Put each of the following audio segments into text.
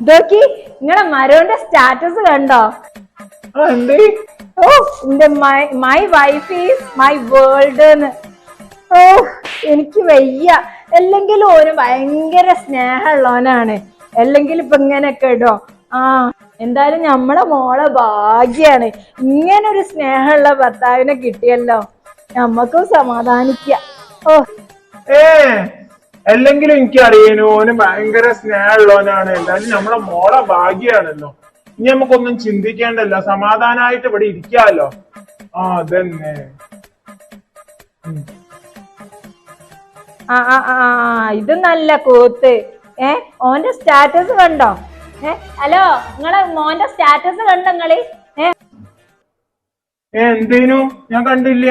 ഇതോക്കി നിങ്ങളെ മരോന്റെ സ്റ്റാറ്റസ് കണ്ടോ? ഓ എന്റെ my my wife is my world ഓ എനിക്ക് വയ്യ. അല്ലെങ്കിൽ ഓന് ഭയങ്കര സ്നേഹമുള്ളവനാണ്. അല്ലെങ്കിൽ ഇപ്പൊ ഇങ്ങനെയൊക്കെ ഇടോ. ആ എന്തായാലും നമ്മളെ മോളെ ഭാഗ്യാണ്. ഇങ്ങനെ ഒരു സ്നേഹമുള്ള ഭർത്താവിനെ കിട്ടിയല്ലോ. നമ്മക്കും സമാധാനിക്ക. ഓ. ഏ അല്ലെങ്കിലും എനിക്കറിയാനു ഓന് ഭയങ്കര സ്നേഹമുള്ളവനാണ്. എന്തായാലും നമ്മളെ മോളെ ഭാഗ്യമാണല്ലോ ഇനി നമുക്കൊന്നും ചിന്തിക്കേണ്ടല്ലോ. സമാധാനമായിട്ട് ഇവിടെ ഇരിക്കാലോ. ആ അതന്നെ. ഉം. ആ ആ ആ ഇത് നല്ല കൂത്ത്. ഏ ഓന്റെ സ്റ്റാറ്റസ് കണ്ടോ? ഏ ഹലോ നിങ്ങളെ മോന്റെ സ്റ്റാറ്റസ് കണ്ടോ നിങ്ങൾ? ഏ എന്തേനു? ഞാൻ കണ്ടില്ല.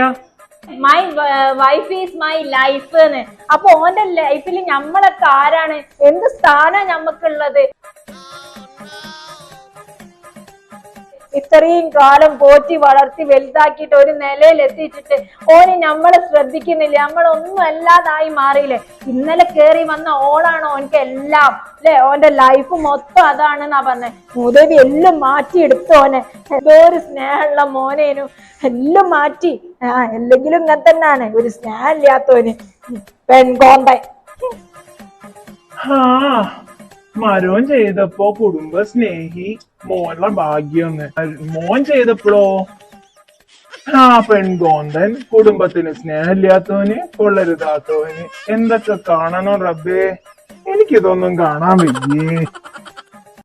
My wife is my life എന്ന് അപ്പൊ ഓന്റെ ലൈഫിൽ നമ്മളൊക്കെ ആരാണ്? എന്ത് സ്ഥാനം ഞമ്മക്കുള്ളത്? ഇത്രയും കാലം പോറ്റി വളർത്തി വലുതാക്കിയിട്ട് ഒരു നിലയിൽ എത്തിച്ചിട്ട് ഓന് നമ്മളെ ശ്രദ്ധിക്കുന്നില്ല. നമ്മളൊന്നും അല്ലാതായി മാറിയില്ലേ? ഇന്നലെ കേറി വന്ന ഓളാണ് ഓനക്ക് എല്ലാം. അല്ലെ? ഓന്റെ ലൈഫ് മൊത്തം അതാണെന്നാ പറഞ്ഞത് മുതവി എല്ലാം മാറ്റി എടുത്തോനെ എന്തോ ഒരു സ്നേഹമുള്ള മോനേനു എല്ലാം മാറ്റി. ആ എല്ലെങ്കിലും ഇങ്ങനെ തന്നെയാണ്. ഒരു സ്നേഹം ഇല്ലാത്തോന് പെൺകോന്തൻ ആ മരോൻ ചെയ്തപ്പോ കുടുംബ സ്നേഹി മോനുള്ള ഭാഗ്യം മോൻ ചെയ്തപ്പോഴോ? ആ പെൺകോന്തൻ കുടുംബത്തിന് സ്നേഹമില്ലാത്തവന് കൊള്ളരുതാത്തവന്. എന്തൊക്കെ കാണണം റബ്ബേ? എനിക്കിതൊന്നും കാണാൻ വയ്യേ.